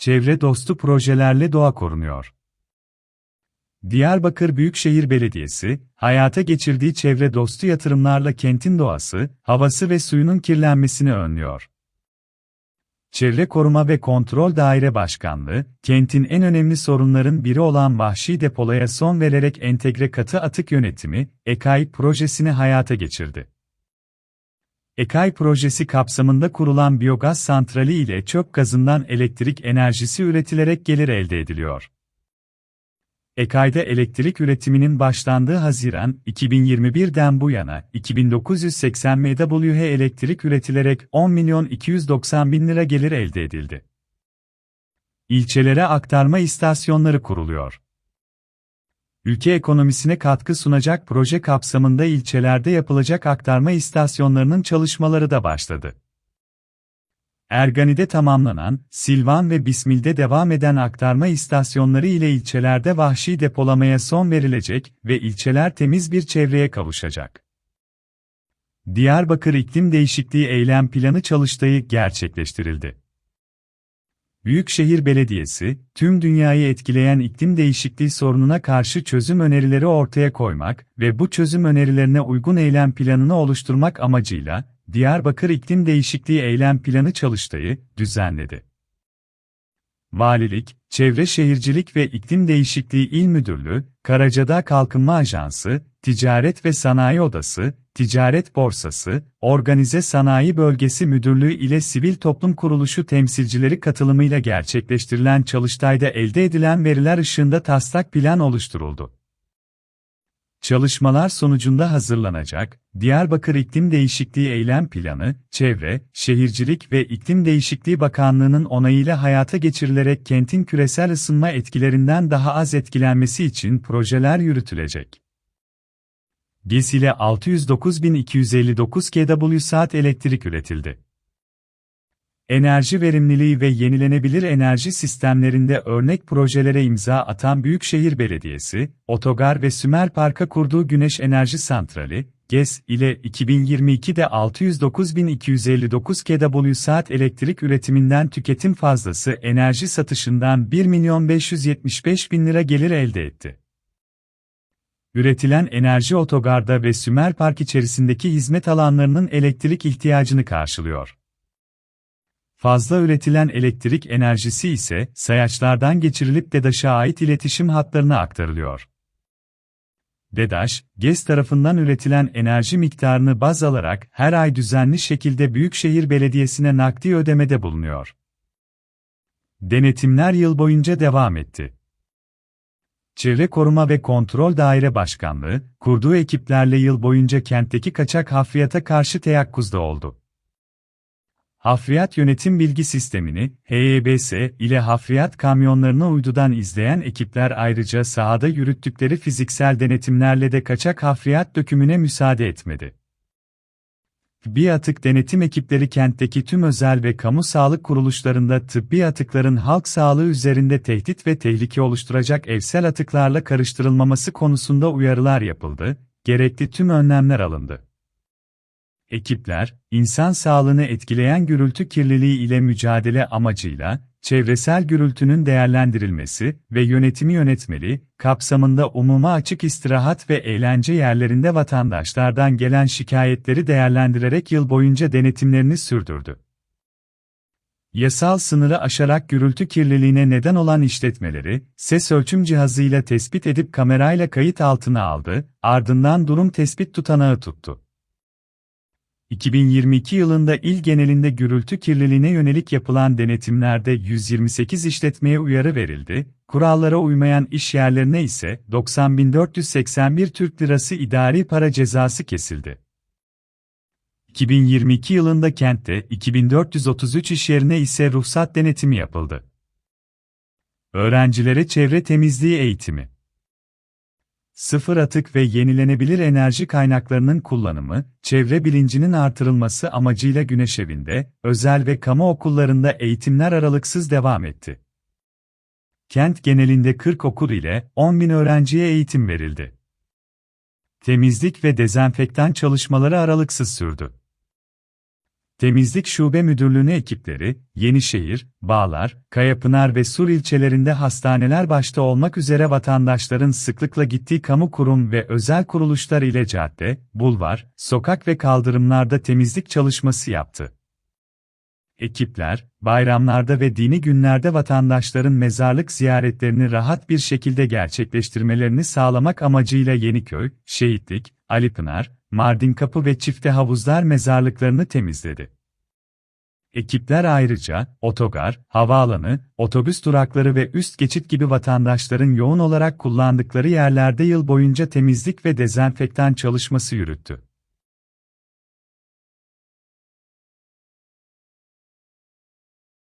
çevre dostu projelerle doğa korunuyor. Diyarbakır Büyükşehir Belediyesi, hayata geçirdiği çevre dostu yatırımlarla kentin doğası, havası ve suyunun kirlenmesini önlüyor. Çevre Koruma ve Kontrol Daire Başkanlığı, kentin en önemli sorunların biri olan vahşi depolaya son vererek entegre katı atık yönetimi, EKAI projesini hayata geçirdi. EKAI projesi kapsamında kurulan biyogaz santrali ile çöp gazından elektrik enerjisi üretilerek gelir elde ediliyor. EKAI'de elektrik üretiminin başlandığı Haziran 2021'den bu yana 2980 MWh elektrik üretilerek 10 milyon 290 bin lira gelir elde edildi. İlçelere aktarma istasyonları kuruluyor. Ülke ekonomisine katkı sunacak proje kapsamında ilçelerde yapılacak aktarma istasyonlarının çalışmaları da başladı. Ergani'de tamamlanan, Silvan ve Bismil'de devam eden aktarma istasyonları ile ilçelerde vahşi depolamaya son verilecek ve ilçeler temiz bir çevreye kavuşacak. Diyarbakır İklim Değişikliği Eylem Planı çalıştayı gerçekleştirildi. Büyükşehir Belediyesi, tüm dünyayı etkileyen iklim değişikliği sorununa karşı çözüm önerileri ortaya koymak ve bu çözüm önerilerine uygun eylem planını oluşturmak amacıyla, Diyarbakır İklim Değişikliği Eylem Planı çalıştayı düzenledi. Valilik, Çevre Şehircilik ve İklim Değişikliği İl Müdürlüğü, Karacadağ Kalkınma Ajansı, Ticaret ve Sanayi Odası, Ticaret Borsası, Organize Sanayi Bölgesi Müdürlüğü ile sivil toplum kuruluşu temsilcileri katılımıyla gerçekleştirilen çalıştayda elde edilen veriler ışığında taslak plan oluşturuldu. Çalışmalar sonucunda hazırlanacak, Diyarbakır İklim Değişikliği Eylem Planı, Çevre, Şehircilik ve İklim Değişikliği Bakanlığı'nın onayıyla hayata geçirilerek kentin küresel ısınma etkilerinden daha az etkilenmesi için projeler yürütülecek. GES ile 609.259 kW saat elektrik üretildi. Enerji verimliliği ve yenilenebilir enerji sistemlerinde örnek projelere imza atan Büyükşehir Belediyesi, Otogar ve Sümer Park'a kurduğu Güneş Enerji Santrali, GES ile 2022'de 609.259 kW saat elektrik üretiminden tüketim fazlası enerji satışından 1 milyon 575 bin lira gelir elde etti. Üretilen enerji otogarda ve Sümer Park içerisindeki hizmet alanlarının elektrik ihtiyacını karşılıyor. Fazla üretilen elektrik enerjisi ise sayaçlardan geçirilip DEDAŞ'a ait iletişim hatlarına aktarılıyor. DEDAŞ, GES tarafından üretilen enerji miktarını baz alarak her ay düzenli şekilde Büyükşehir Belediyesi'ne nakdi ödemede bulunuyor. Denetimler yıl boyunca devam etti. Çevre Koruma ve Kontrol Daire Başkanlığı, kurduğu ekiplerle yıl boyunca kentteki kaçak hafriyata karşı teyakkuzda oldu. Hafriyat Yönetim Bilgi Sistemini, HYBS ile hafriyat kamyonlarını uydudan izleyen ekipler ayrıca sahada yürüttükleri fiziksel denetimlerle de kaçak hafriyat dökümüne müsaade etmedi. Tıbbi atık denetim ekipleri kentteki tüm özel ve kamu sağlık kuruluşlarında tıbbi atıkların halk sağlığı üzerinde tehdit ve tehlike oluşturacak evsel atıklarla karıştırılmaması konusunda uyarılar yapıldı, gerekli tüm önlemler alındı. Ekipler, insan sağlığını etkileyen gürültü kirliliği ile mücadele amacıyla, çevresel gürültünün değerlendirilmesi ve yönetimi yönetmeli, kapsamında umuma açık istirahat ve eğlence yerlerinde vatandaşlardan gelen şikayetleri değerlendirerek yıl boyunca denetimlerini sürdürdü. Yasal sınırı aşarak gürültü kirliliğine neden olan işletmeleri, ses ölçüm cihazıyla tespit edip kamerayla kayıt altına aldı, ardından durum tespit tutanağı tuttu. 2022 yılında il genelinde gürültü kirliliğine yönelik yapılan denetimlerde 128 işletmeye uyarı verildi, kurallara uymayan iş yerlerine ise 90.481 Türk Lirası idari para cezası kesildi. 2022 yılında kentte 2433 iş yerine ise ruhsat denetimi yapıldı. Öğrencilere çevre temizliği eğitimi Sıfır atık ve yenilenebilir enerji kaynaklarının kullanımı, çevre bilincinin artırılması amacıyla Güneşevi'nde, özel ve kamu okullarında eğitimler aralıksız devam etti. Kent genelinde 40 okul ile 10 bin öğrenciye eğitim verildi. Temizlik ve dezenfektan çalışmaları aralıksız sürdü. Temizlik Şube Müdürlüğü'ne ekipleri, Yenişehir, Bağlar, Kayapınar ve Sur ilçelerinde hastaneler başta olmak üzere vatandaşların sıklıkla gittiği kamu kurum ve özel kuruluşlar ile cadde, bulvar, sokak ve kaldırımlarda temizlik çalışması yaptı. Ekipler, bayramlarda ve dini günlerde vatandaşların mezarlık ziyaretlerini rahat bir şekilde gerçekleştirmelerini sağlamak amacıyla Yeniköy, Şehitlik, Alipınar, Mardinkapı ve Çifte Havuzlar mezarlıklarını temizledi. Ekipler ayrıca, otogar, havaalanı, otobüs durakları ve üst geçit gibi vatandaşların yoğun olarak kullandıkları yerlerde yıl boyunca temizlik ve dezenfektan çalışması yürüttü.